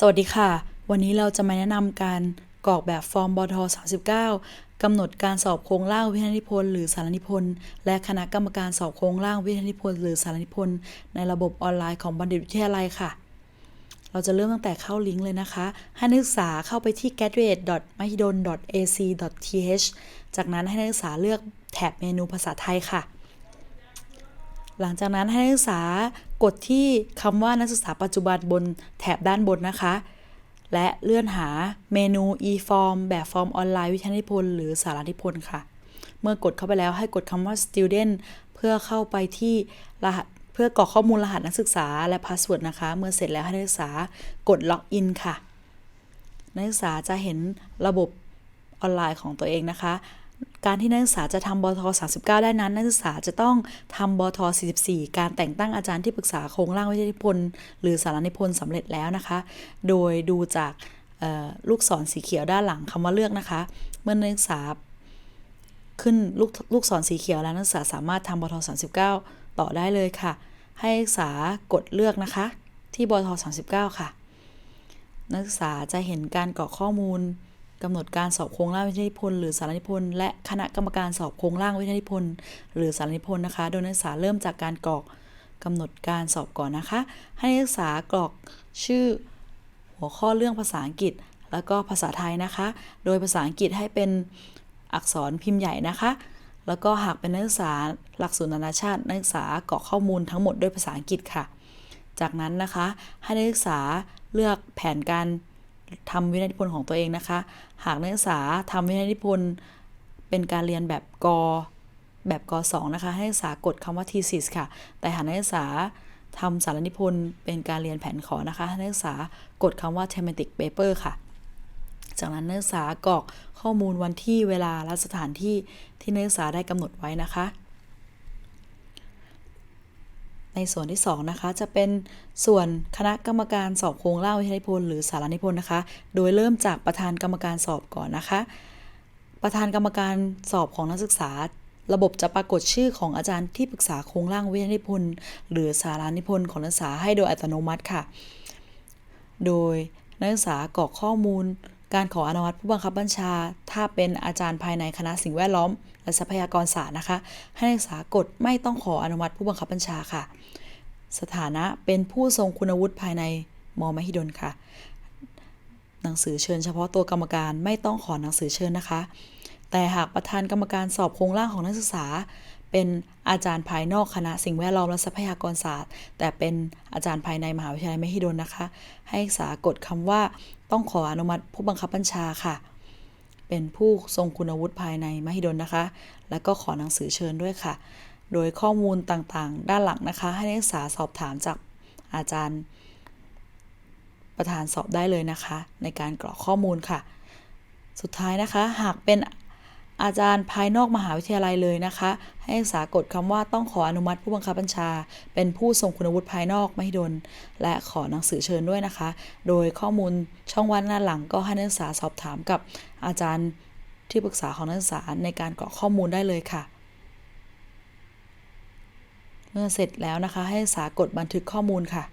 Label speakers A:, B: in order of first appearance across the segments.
A: สวัสดีค่ะ วันนี้เราจะมาแนะนำการกรอกแบบฟอร์มบท39กำหนดการสอบโครงร่างวิทยานิพนธ์หรือสารนิพนธ์และคณะกรรมการสอบโครงร่างวิทยานิพนธ์หรือสารนิพนธ์ในระบบออนไลน์ของบัณฑิตวิทยาลัยค่ะ เราจะเริ่มตั้งแต่เข้าลิงก์เลยนะคะ ให้นักศึกษาเข้าไปที่ graduate.mahidol.ac.th จากนั้นให้นักศึกษาเลือกแถบเมนูภาษาไทยค่ะ หลังจากนั้นให้นักศึกษา กดที่คำว่านักศึกษาปัจจุบันบนแถบด้านบนนะคะ และเลื่อนหาเมนู e-form แบบฟอร์มออนไลน์วิทยานิพนธ์หรือสารานิพนธ์ค่ะ เมื่อกดเข้าไปแล้วให้กดคำว่า student เพื่อเข้าไปที่รหัสเพื่อกรอกข้อมูลรหัสนักศึกษาและพาสเวิร์ดนะคะ เมื่อเสร็จแล้วให้นักศึกษากดล็อกอินค่ะ นักศึกษาจะเห็นระบบออนไลน์ของตัวเองนะคะ การที่นักศึกษาจะทำบท39 ได้นั้น นักศึกษาจะต้องทำบท44 การแต่งตั้งอาจารย์ที่ปรึกษาโครงร่างวิทยานิพนธ์หรือสารนิพนธ์สำเร็จแล้วนะคะ โดยดูจากลูกศรสีเขียวด้านหลังคำว่าเลือกนะคะ เมื่อนักศึกษาขึ้นลูกลูกศรสีเขียวแล้วนักศึกษาสามารถทำบท39 ต่อได้เลยค่ะ ให้นักศึกษากดเลือกนะคะ ที่บท39 ค่ะ นักศึกษาจะเห็นการกรอกข้อมูล กำหนดการสอบโครงร่างวิทยานิพนธ์หรือสารนิพนธ์และคณะกรรมการสอบโครงร่างวิทยานิพนธ์หรือสารนิพนธ์นะคะ โดยนักศึกษาเริ่มจากการกรอกกำหนดการสอบก่อนนะคะ ให้นักศึกษากรอกชื่อหัวข้อเรื่องภาษาอังกฤษ แล้วก็ภาษาไทยนะคะ โดยภาษาอังกฤษให้เป็นอักษรพิมพ์ใหญ่นะคะ แล้วก็หากเป็นนักศึกษาหลักสูตรนานาชาตินักศึกษากรอกข้อมูลทั้งหมดด้วยภาษาอังกฤษค่ะ จากนั้นนะคะให้นักศึกษาเลือกแผนการ ทำวิทยานิพนธ์ของตัวเองนะคะ หากนักศึกษาทำวิทยานิพนธ์เป็นการเรียนแบบกแบบก2นะคะให้นักศึกษากดคำว่า thesis ค่ะ แต่หากนักศึกษาทำสารนิพนธ์เป็นการเรียนแผนขอนะคะให้นักศึกษากดคำว่า thematic paper ค่ะ จากนั้นนักศึกษากรอกข้อมูลวันที่เวลาและสถานที่ที่นักศึกษาได้กำหนดไว้นะคะ ในส่วนที่ 2 นะคะ จะเป็นส่วนคณะกรรมการสอบโครงร่าวิทยานิพนธ์หรือสารนิพนธ์นะคะ โดยเริ่มจากประธานกรรมการสอบก่อนนะคะ ประธานกรรมการสอบของนักศึกษา ระบบจะปรากฏชื่อของอาจารย์ที่ปรึกษาโครงร่างวิทยานิพนธ์หรือสารานิพนธ์ของนักศึกษาให้โดยอัตโนมัติค่ะ โดยนักศึกษากรอกข้อมูล การขออนุมัติผู้บังคับบัญชา ถ้าเป็นอาจารย์ภายในคณะสิ่งแวดล้อม และทรัพยากรศาสตร์นะคะ ให้นักศึกษากดไม่ต้องขออนุมัติผู้บังคับบัญชาค่ะ สถานะเป็นผู้ทรงคุณวุฒิภายในมอมหิดลค่ะ หนังสือเชิญเฉพาะตัวกรรมการไม่ต้องขอหนังสือเชิญนะคะ แต่หากประธานกรรมการสอบโครงร่างของนักศึกษา เป็นอาจารย์ภายนอกคณะสิ่งแวดล้อมและทรัพยากรศาสตร์ แต่เป็นอาจารย์ภายในมหาวิทยาลัยมหิดลนะคะ ให้ศึกษากดคำว่าต้องขออนุมัติผู้บังคับบัญชาค่ะ เป็นผู้ทรงคุณวุฒิภายในมหิดลนะคะ แล้วก็ขอหนังสือเชิญด้วยค่ะ โดยข้อมูลต่างๆ ด้านหลังนะคะ ให้นักศึกษาสอบถามจากอาจารย์ ประธานสอบได้เลยนะคะ ในการกรอกข้อมูลค่ะ สุดท้ายนะคะ หากเป็น อาจารย์ภายนอกมหาวิทยาลัยเลยนะคะ ให้นักศึกษากดคำว่าต้องขออนุมัติผู้บังคับบัญชา เป็นผู้ทรงคุณวุฒิภายนอกไม่ดน และขอหนังสือเชิญด้วยนะคะ โดยข้อมูลช่องวันหน้าหลังก็ให้นักศึกษาสอบถามกับอาจารย์ที่ปรึกษาของนักศึกษาในการกรอกข้อมูลได้เลยค่ะเมื่อเสร็จแล้วนะคะให้สากดบันทึกข้อมูลค่ะ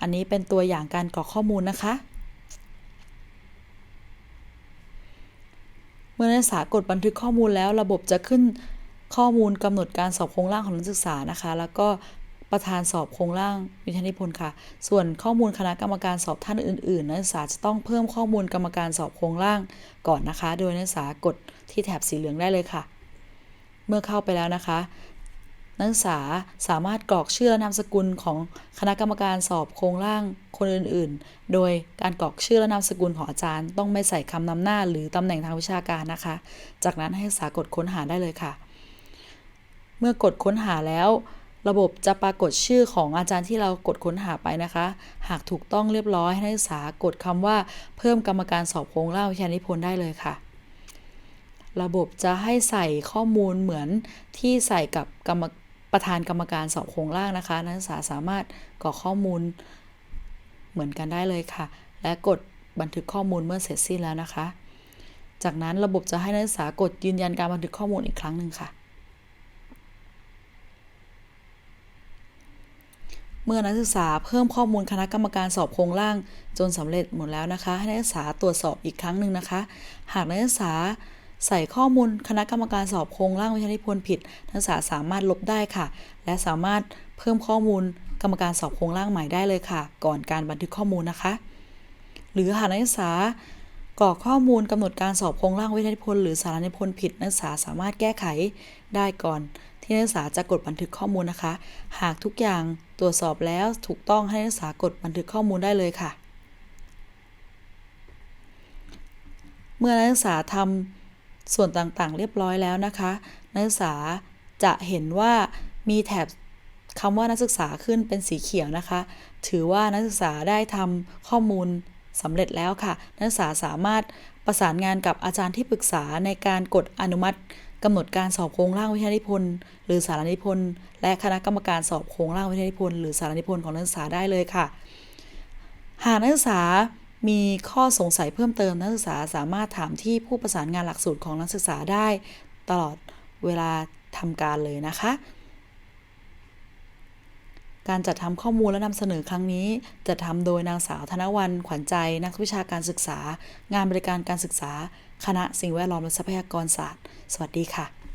A: อันนี้เป็นตัวอย่างการกรอกข้อมูลนะคะ เมื่อนักศึกษากดบันทึกข้อมูลแล้วระบบจะขึ้นข้อมูลกำหนดการสอบโครงร่างของนักศึกษานะคะ แล้วก็ประธานสอบโครงร่างวิทยานิพนธ์ค่ะ ส่วนข้อมูลคณะกรรมการสอบท่านอื่นๆนักศึกษาจะต้องเพิ่มข้อมูลกรรมการสอบโครงร่างก่อนนะคะ โดยนักศึกษากดที่แถบสีเหลืองได้เลยค่ะ เมื่อเข้าไปแล้วนะคะ นักศึกษาสามารถกรอกชื่อและนามสกุลของคณะกรรมการสอบโครงร่างคนอื่น ๆ โดยการกรอกชื่อและนามสกุลของอาจารย์ ต้องไม่ใส่คำนำหน้าหรือตำแหน่งทางวิชาการนะคะ จากนั้นให้นักศึกษากดค้นหาได้เลยค่ะ เมื่อกดค้นหาแล้ว ระบบจะปรากฏชื่อของอาจารย์ที่เรากดค้นหาไปนะคะ หากถูกต้องเรียบร้อยให้นักศึกษากดคำว่าเพิ่มกรรมการสอบโครงร่างวิชานิพนธ์ได้เลยค่ะระบบจะให้ใส่ข้อมูลเหมือนที่ใส่กับกรรม ประธานกรรมการสอบโครงร่างนะคะ นักศึกษาสามารถกรอกข้อมูลเหมือนกันได้เลยค่ะ และกดบันทึกข้อมูลเมื่อเสร็จสิ้นแล้วนะคะ จากนั้นระบบจะให้นักศึกษากดยืนยันการบันทึกข้อมูลอีกครั้งหนึ่งค่ะ เมื่อนักศึกษาเพิ่มข้อมูลคณะกรรมการสอบโครงร่างจนสำเร็จหมดแล้วนะคะ ให้นักศึกษาตรวจสอบอีกครั้งหนึ่งนะคะ หากนักศึกษา ใส่ข้อมูลคณะกรรมการสอบโครงร่างวิทยานิพนธ์ผิด นักศึกษาสามารถลบได้ค่ะ และสามารถเพิ่มข้อมูลกรรมการสอบโครงร่างใหม่ได้เลยค่ะ ก่อนการบันทึกข้อมูลนะคะ หรือหากนักศึกษากรอกข้อมูลกำหนดการสอบโครงร่างวิทยานิพนธ์หรือสารนิพนธ์ผิดนักศึกษาสามารถแก้ไขได้ก่อนที่นักศึกษาจะกดบันทึกข้อมูลนะคะ หากทุกอย่างตรวจสอบแล้วถูกต้องให้นักศึกษากดบันทึกข้อมูลได้เลยค่ะ เมื่อนักศึกษาทำ ส่วนต่างๆ เรียบร้อยแล้วนะคะ นักศึกษาจะเห็นว่ามีแถบคำว่านักศึกษาขึ้นเป็นสีเขียวนะคะ ถือว่านักศึกษาได้ทำข้อมูลสำเร็จแล้วค่ะ นักศึกษาสามารถประสานงานกับอาจารย์ที่ปรึกษาในการกดอนุมัติกำหนดการสอบโครงร่างวิทยานิพนธ์หรือสารนิพนธ์และคณะกรรมการสอบโครงร่างวิทยานิพนธ์หรือสารนิพนธ์ของนักศึกษาได้เลยค่ะ หากนักศึกษา มีข้อสงสัยเพิ่มเติมนักศึกษาสามารถถามที่ผู้ประสานงานหลักสูตรของนักศึกษาได้ตลอดเวลาทำการเลยนะคะ การจัดทำข้อมูลและนำเสนอครั้งนี้จะทำโดยนางสาวธนวันขวัญใจนักวิชาการศึกษา งานบริการการศึกษา คณะสิ่งแวดล้อมและทรัพยากรศาสตร์ สวัสดีค่ะ